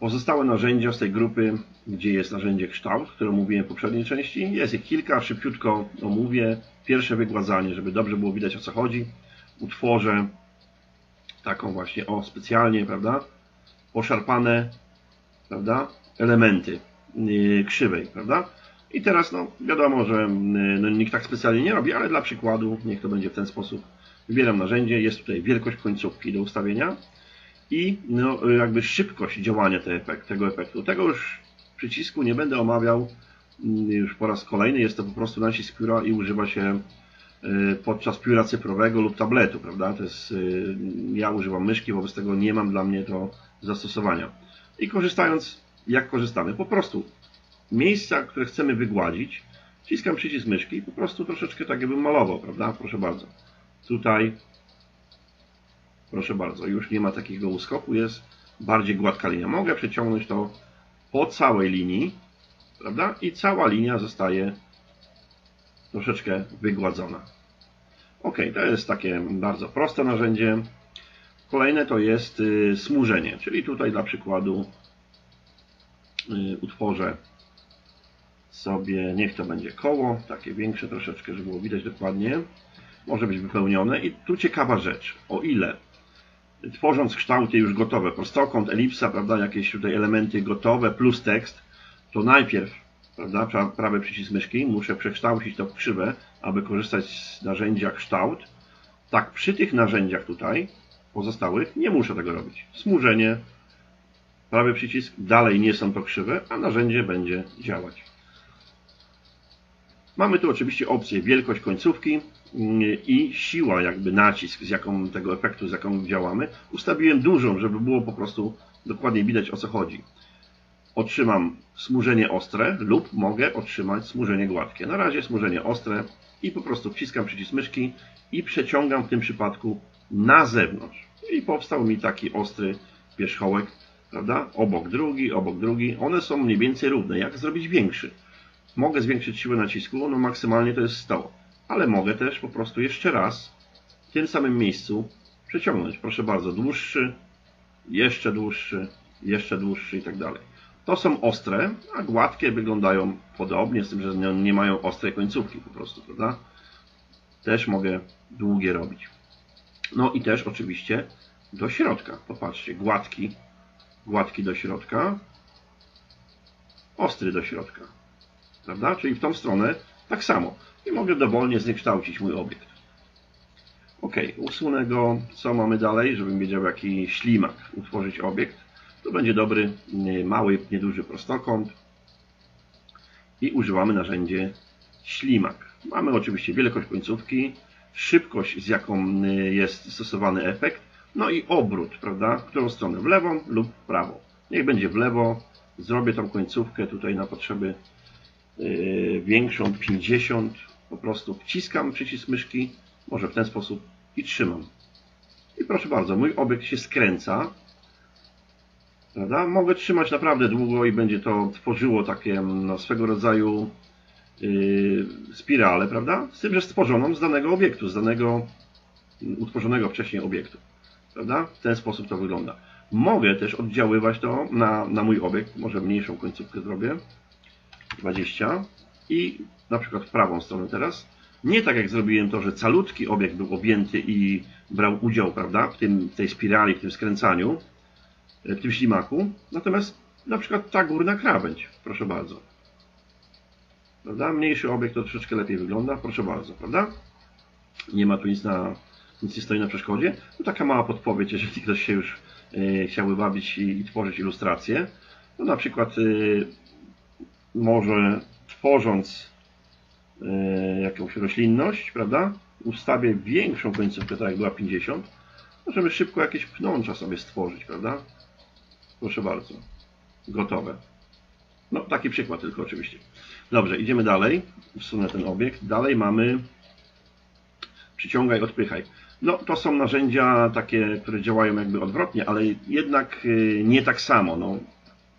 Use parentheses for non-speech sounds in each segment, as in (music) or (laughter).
Pozostałe narzędzia z tej grupy, gdzie jest narzędzie kształt, które mówiłem w poprzedniej części, jest ich kilka, szybciutko omówię. Pierwsze wygładzanie, żeby dobrze było widać o co chodzi. Utworzę taką właśnie, o specjalnie, prawda, poszarpane, prawda, elementy yy, krzywej, prawda. I teraz, no wiadomo, że yy, no, nikt tak specjalnie nie robi, ale dla przykładu niech to będzie w ten sposób. Wybieram narzędzie, jest tutaj wielkość końcówki do ustawienia i no, jakby szybkość działania te efekt, tego efektu. Tego już przycisku nie będę omawiał mm, już po raz kolejny. Jest to po prostu nacisk pióra i używa się y, podczas pióra cyfrowego lub tabletu, prawda? To jest, y, ja używam myszki, wobec tego nie mam dla mnie to zastosowania. I korzystając, jak korzystamy? Po prostu miejsca, które chcemy wygładzić, wciskam przycisk myszki i po prostu troszeczkę tak jakbym malował, prawda? Proszę bardzo. Tutaj Proszę bardzo, już nie ma takiego uskoku, jest bardziej gładka linia. Mogę przeciągnąć to po całej linii, prawda? I cała linia zostaje troszeczkę wygładzona. Ok, to jest takie bardzo proste narzędzie. Kolejne to jest y, smużenie, czyli tutaj dla przykładu y, utworzę sobie, niech to będzie koło, takie większe troszeczkę, żeby było widać dokładnie. Może być wypełnione i tu ciekawa rzecz, o ile tworząc kształty już gotowe, prostokąt, elipsa, prawda, jakieś tutaj elementy gotowe plus tekst, to najpierw, prawda, prawy przycisk myszki, muszę przekształcić to w krzywe, aby korzystać z narzędzia kształt. Tak przy tych narzędziach tutaj, pozostałych, nie muszę tego robić. Smużenie, prawy przycisk, dalej nie są to krzywe, a narzędzie będzie działać. Mamy tu oczywiście opcję wielkość końcówki, i siła, jakby nacisk, z jaką tego efektu, z jaką działamy, ustawiłem dużą, żeby było po prostu dokładnie widać o co chodzi. Otrzymam smużenie ostre lub mogę otrzymać smużenie gładkie. Na razie smużenie ostre i po prostu wciskam przycisk myszki i przeciągam w tym przypadku na zewnątrz. I powstał mi taki ostry wierzchołek, prawda? Obok drugi, obok drugi. One są mniej więcej równe. Jak zrobić większy? Mogę zwiększyć siłę nacisku, no maksymalnie to jest 100 ale mogę też po prostu jeszcze raz w tym samym miejscu przeciągnąć. Proszę bardzo, dłuższy, jeszcze dłuższy, jeszcze dłuższy i tak dalej. To są ostre, a gładkie wyglądają podobnie, z tym, że nie mają ostrej końcówki po prostu, prawda? Też mogę długie robić. No i też oczywiście do środka. Popatrzcie, gładki, gładki do środka, ostry do środka. Prawda? Czyli w tą stronę tak samo i mogę dowolnie zniekształcić mój obiekt. Ok, usunę go. Co mamy dalej, żebym wiedział jaki ślimak utworzyć obiekt. To będzie dobry, mały, nieduży prostokąt. I używamy narzędzie ślimak. Mamy oczywiście wielkość końcówki, szybkość z jaką jest stosowany efekt, no i obrót, prawda? Którą stronę? W lewą lub w prawą. Niech będzie w lewo. Zrobię tą końcówkę tutaj na potrzeby yy, większą, 50 po prostu wciskam przycisk myszki, może w ten sposób i trzymam. I proszę bardzo, mój obiekt się skręca. Prawda? Mogę trzymać naprawdę długo i będzie to tworzyło takie no, swego rodzaju yy, spirale, prawda? Z tym, że stworzoną z danego obiektu, z danego utworzonego wcześniej obiektu. Prawda? W ten sposób to wygląda. Mogę też oddziaływać to na, na mój obiekt, może mniejszą końcówkę zrobię, 20 i na przykład w prawą stronę teraz. Nie tak jak zrobiłem to, że calutki obiekt był objęty i brał udział prawda, w, tym, tej spirali, w tym skręcaniu, e, w tym ślimaku. Natomiast na przykład ta górna krawędź, proszę bardzo. Prawda? Mniejszy obiekt to troszeczkę lepiej wygląda, proszę bardzo, prawda? Nie ma tu nic, na, nic nie stoi na przeszkodzie. To taka mała podpowiedź, jeżeli ktoś się już e, chciałby bawić i, i, tworzyć ilustracje. No na przykład e, może tworząc E, jakąś roślinność, prawda? Ustawię większą końcówkę, tak jak była 50, możemy szybko jakieś pnącza sobie stworzyć, prawda? Proszę bardzo. Gotowe. No, taki przykład tylko oczywiście. Dobrze, idziemy dalej. Wsunę ten obiekt. Dalej mamy przyciągaj, odpychaj. No, to są narzędzia takie, które działają jakby odwrotnie, ale jednak e, nie tak samo. No,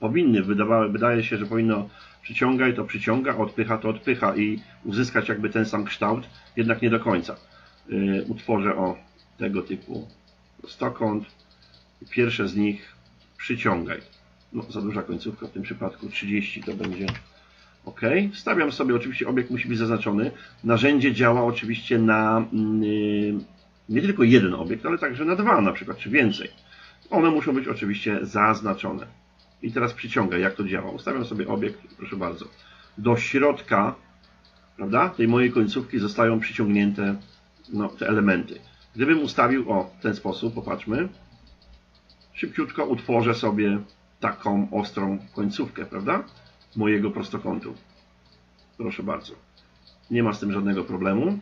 powinny, wydaje się, że powinno przyciągaj to przyciąga, odpycha to odpycha i uzyskać jakby ten sam kształt, jednak nie do końca. Y, utworzę o tego typu prostokąt. Pierwsze z nich przyciągaj. No, za duża końcówka w tym przypadku 30 to będzie OK. Stawiam sobie, oczywiście obiekt musi być zaznaczony. Narzędzie działa oczywiście na yy, nie tylko jeden obiekt, ale także na dwa na przykład, czy więcej. One muszą być oczywiście zaznaczone. I teraz przyciągaj, jak to działa. Ustawiam sobie obiekt, proszę bardzo. Do środka prawda, tej mojej końcówki zostają przyciągnięte no, te elementy. Gdybym ustawił o w ten sposób, popatrzmy, szybciutko utworzę sobie taką ostrą końcówkę, prawda? Mojego prostokątu. Proszę bardzo. Nie ma z tym żadnego problemu.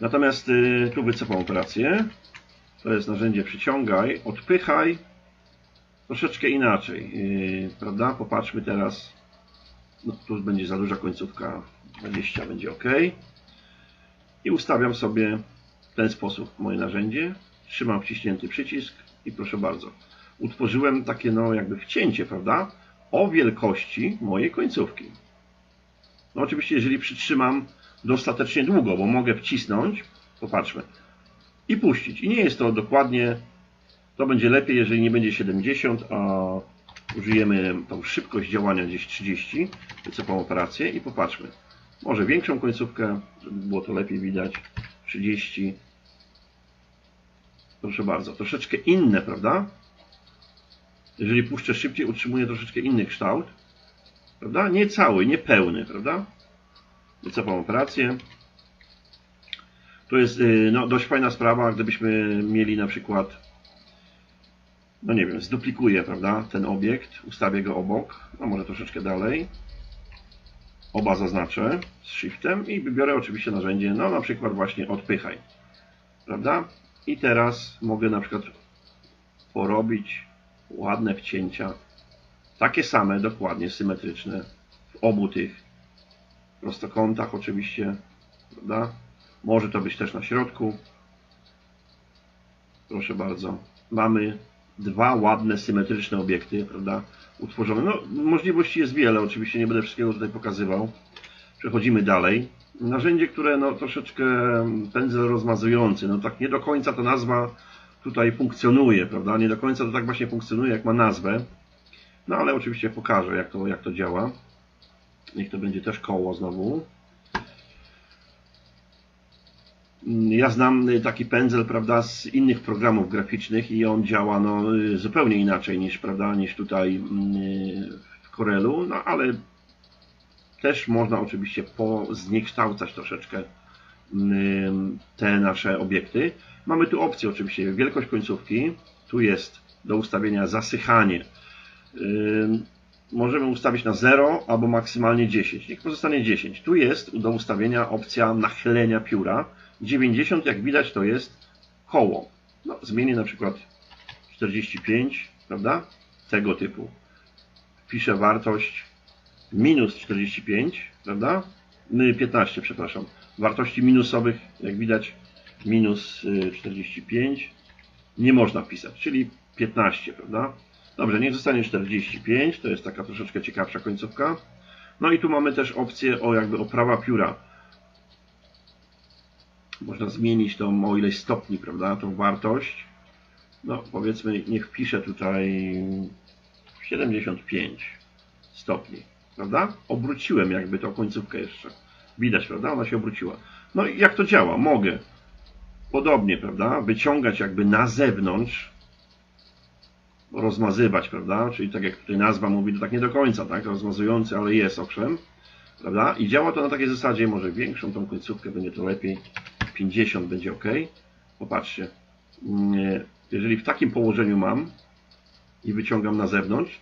Natomiast y, tu wycofam operację. To jest narzędzie przyciągaj, odpychaj. Troszeczkę inaczej, yy, prawda? Popatrzmy teraz. No, tu będzie za duża końcówka. 20 będzie OK. I ustawiam sobie w ten sposób moje narzędzie. Trzymam wciśnięty przycisk i proszę bardzo. Utworzyłem takie no jakby wcięcie, prawda? O wielkości mojej końcówki. No oczywiście, jeżeli przytrzymam dostatecznie długo, bo mogę wcisnąć, popatrzmy, i puścić. I nie jest to dokładnie, to będzie lepiej, jeżeli nie będzie 70, a użyjemy tą szybkość działania gdzieś 30, wycofam operację i popatrzmy. Może większą końcówkę, żeby było to lepiej widać, 30. Proszę bardzo, troszeczkę inne, prawda? Jeżeli puszczę szybciej, utrzymuje troszeczkę inny kształt, prawda? Nie cały, nie pełny, prawda? Wycofam operację. To jest y, no, dość fajna sprawa, gdybyśmy mieli na przykład, no nie wiem, zduplikuję, prawda, ten obiekt, ustawię go obok, a może troszeczkę dalej. Oba zaznaczę z shiftem i wybiorę oczywiście narzędzie, no na przykład właśnie odpychaj, prawda? I teraz mogę na przykład porobić ładne wcięcia, takie same, dokładnie symetryczne w obu tych prostokątach oczywiście, prawda? Może to być też na środku. Proszę bardzo. Mamy dwa ładne, symetryczne obiekty, prawda? Utworzone. No, możliwości jest wiele, oczywiście nie będę wszystkiego tutaj pokazywał. Przechodzimy dalej. Narzędzie, które no, troszeczkę pędzel rozmazujący. No tak nie do końca ta nazwa tutaj funkcjonuje, prawda? Nie do końca to tak właśnie funkcjonuje, jak ma nazwę. No ale oczywiście pokażę, jak to, jak to działa. Niech to będzie też koło znowu. Ja znam taki pędzel, prawda, z innych programów graficznych i on działa no, zupełnie inaczej niż, prawda, niż tutaj mm, w Corelu, no ale też można oczywiście zniekształcać troszeczkę mm, te nasze obiekty. Mamy tu opcję oczywiście, wielkość końcówki, tu jest do ustawienia zasychanie. Możemy ustawić na 0 albo maksymalnie 10. Niech pozostanie 10. Tu jest do ustawienia opcja nachylenia pióra 90, jak widać, to jest koło. No, zmienię na przykład 45, prawda? Tego typu. Piszę wartość minus 45, prawda? 15, przepraszam. Wartości minusowych, jak widać, minus 45 y, nie można pisać, czyli 15, prawda? Dobrze, niech zostanie 45, to jest taka troszeczkę ciekawsza końcówka. No i tu mamy też opcję o jakby oprawa pióra można zmienić tą o ileś stopni, prawda, tą wartość. No powiedzmy, niech wpiszę tutaj 75 stopni, prawda? Obróciłem jakby tą końcówkę jeszcze. Widać, prawda? Ona się obróciła. No i jak to działa? Mogę podobnie, prawda, wyciągać jakby na zewnątrz, rozmazywać, prawda, czyli tak jak tutaj nazwa mówi, to tak nie do końca, tak, rozmazujący, ale jest owszem, prawda, i działa to na takiej zasadzie, może większą tą końcówkę będzie to lepiej, 50 będzie ok. Popatrzcie, mm, jeżeli w takim położeniu mam i wyciągam na zewnątrz,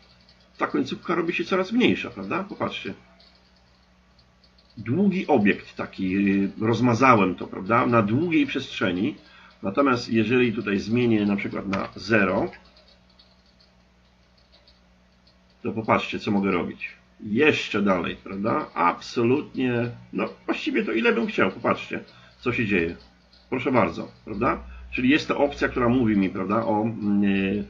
ta końcówka robi się coraz mniejsza, prawda? Popatrzcie. Długi obiekt taki, y, rozmazałem to, prawda? Na długiej przestrzeni. Natomiast jeżeli tutaj zmienię na przykład na 0, to popatrzcie, co mogę robić. Jeszcze dalej, prawda? Absolutnie, no właściwie to ile bym chciał, popatrzcie co się dzieje. Proszę bardzo, prawda? Czyli jest to opcja, która mówi mi, prawda, o mm, e,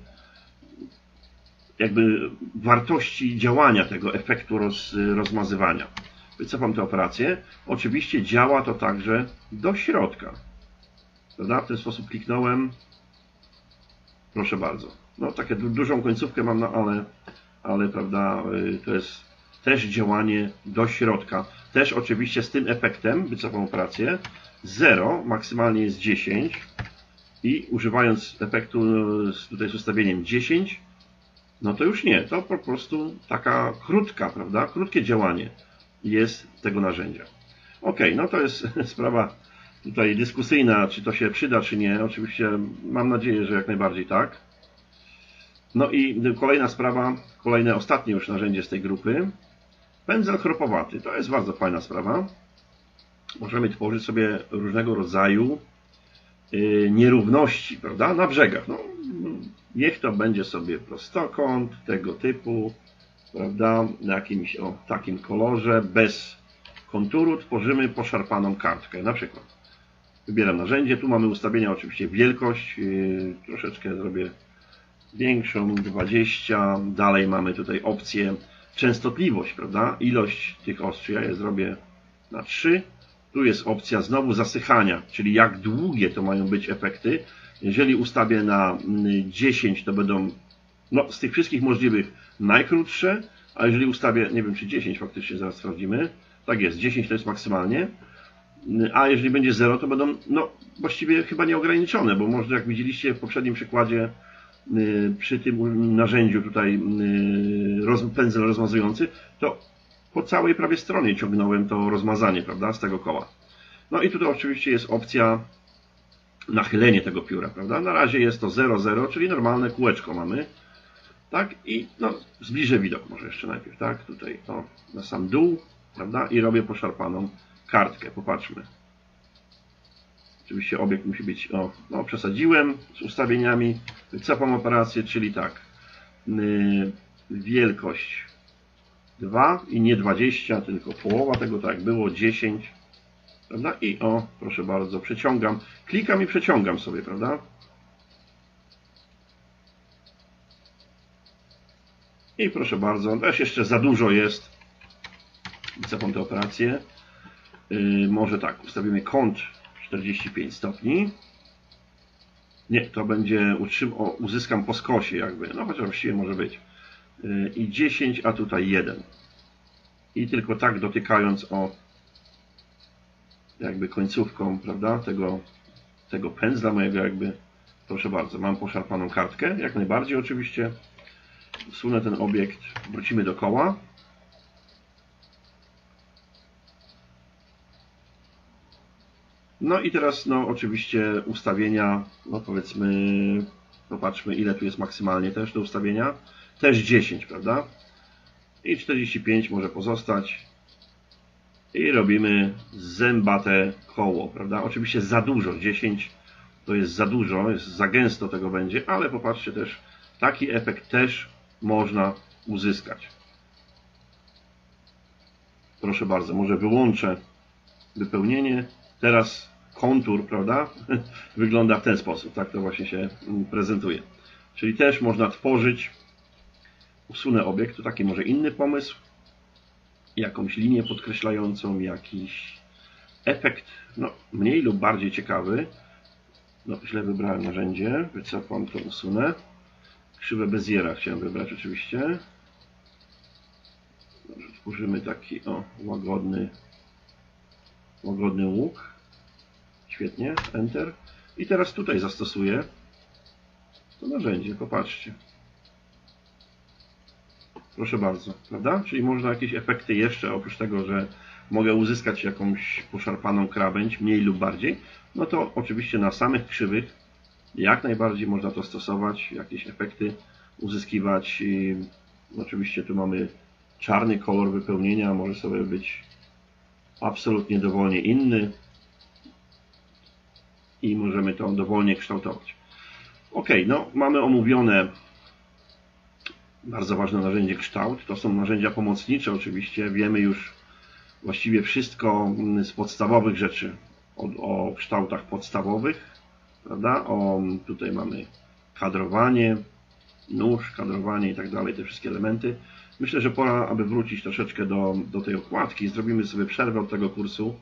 jakby wartości działania tego efektu roz, rozmazywania. Wycofam tę operację. Oczywiście działa to także do środka. Prawda? W ten sposób kliknąłem. Proszę bardzo. no takie du dużą końcówkę mam, no ale, ale prawda, y, to jest też działanie do środka. Też oczywiście z tym efektem, wycofam operację, 0, maksymalnie jest 10 i używając efektu tutaj z ustawieniem 10, no to już nie, to po prostu taka krótka, prawda, krótkie działanie jest tego narzędzia. Ok, no to jest (laughs) sprawa tutaj dyskusyjna, czy to się przyda, czy nie. Oczywiście mam nadzieję, że jak najbardziej tak. No i kolejna sprawa, kolejne ostatnie już narzędzie z tej grupy. Pędzel chropowaty. To jest bardzo fajna sprawa. Możemy tworzyć sobie różnego rodzaju y, nierówności, prawda, na brzegach. No, niech to będzie sobie prostokąt tego typu, prawda, na jakimś o takim kolorze, bez konturu tworzymy poszarpaną kartkę, na przykład. Wybieram narzędzie, tu mamy ustawienia oczywiście wielkość, yy, troszeczkę zrobię większą, 20, dalej mamy tutaj opcję częstotliwość, prawda, ilość tych ostrzy, ja je zrobię na 3, tu jest opcja znowu zasychania, czyli jak długie to mają być efekty, jeżeli ustawię na 10 mm, to będą no, z tych wszystkich możliwych najkrótsze, a jeżeli ustawię, nie wiem czy 10 faktycznie zaraz sprawdzimy, tak jest, 10 to jest maksymalnie. A jeżeli będzie 0, to będą no, właściwie chyba nieograniczone, bo może jak widzieliście w poprzednim przykładzie przy tym narzędziu tutaj y, pędzel rozmazujący, to po całej prawie stronie ciągnąłem to rozmazanie, prawda, z tego koła. No i tutaj oczywiście jest opcja nachylenie tego pióra, prawda. Na razie jest to 0,0, czyli normalne kółeczko mamy. Tak, i no, zbliżę widok może jeszcze najpierw, tak, tutaj o, na sam dół, prawda? I robię poszarpaną kartkę. Popatrzmy. Oczywiście obiekt musi być, o, no przesadziłem z ustawieniami, cofam operację, czyli tak, yy, wielkość 2 i nie 20, tylko połowa tego, tak było, 10, prawda? I o, proszę bardzo, przeciągam, klikam i przeciągam sobie, prawda? I proszę bardzo, też jeszcze za dużo jest, wycofam tę operację. Yy, może tak, ustawimy kąt 45 stopni. Nie, to będzie utrzym o, uzyskam po skosie jakby, no chociaż właściwie może być. Yy, I 10, a tutaj 1. I tylko tak dotykając o jakby końcówką, prawda, tego, tego pędzla mojego jakby, proszę bardzo, mam poszarpaną kartkę, jak najbardziej oczywiście. Sunę ten obiekt, wrócimy do koła. No i teraz, no oczywiście ustawienia, no powiedzmy, popatrzmy ile tu jest maksymalnie też do ustawienia. Też 10, prawda? I 45 może pozostać. I robimy zębate koło, prawda? Oczywiście za dużo, 10 to jest za dużo, jest za gęsto tego będzie, ale popatrzcie też, taki efekt też można uzyskać. Proszę bardzo, może wyłączę wypełnienie. Teraz kontur, prawda, (laughs) wygląda w ten sposób. Tak to właśnie się mm, prezentuje. Czyli też można tworzyć, usunę obiekt, to taki może inny pomysł, jakąś linię podkreślającą, jakiś efekt, no, mniej lub bardziej ciekawy. No, źle wybrałem narzędzie, wycofam to, usunę. Krzywę Beziera chciałem wybrać oczywiście. Tworzymy taki o, łagodny, łagodny łuk. Świetnie, Enter. I teraz tutaj zastosuję to narzędzie, popatrzcie. Proszę bardzo, prawda? Czyli można jakieś efekty jeszcze, oprócz tego, że mogę uzyskać jakąś poszarpaną krawędź, mniej lub bardziej, no to oczywiście na samych krzywych jak najbardziej można to stosować, jakieś efekty uzyskiwać. I oczywiście tu mamy czarny kolor wypełnienia, może sobie być absolutnie dowolnie inny i możemy to dowolnie kształtować. Ok, no mamy omówione bardzo ważne narzędzie kształt. To są narzędzia pomocnicze oczywiście. Wiemy już właściwie wszystko z podstawowych rzeczy o, o kształtach podstawowych prawda? O, tutaj mamy kadrowanie, nóż, kadrowanie i tak dalej, te wszystkie elementy. Myślę, że pora, aby wrócić troszeczkę do, do tej okładki. Zrobimy sobie przerwę od tego kursu,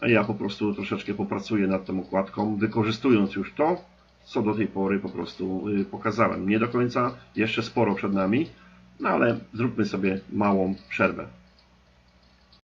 a ja po prostu troszeczkę popracuję nad tą okładką, wykorzystując już to, co do tej pory po prostu y, pokazałem. Nie do końca, jeszcze sporo przed nami, no ale zróbmy sobie małą przerwę.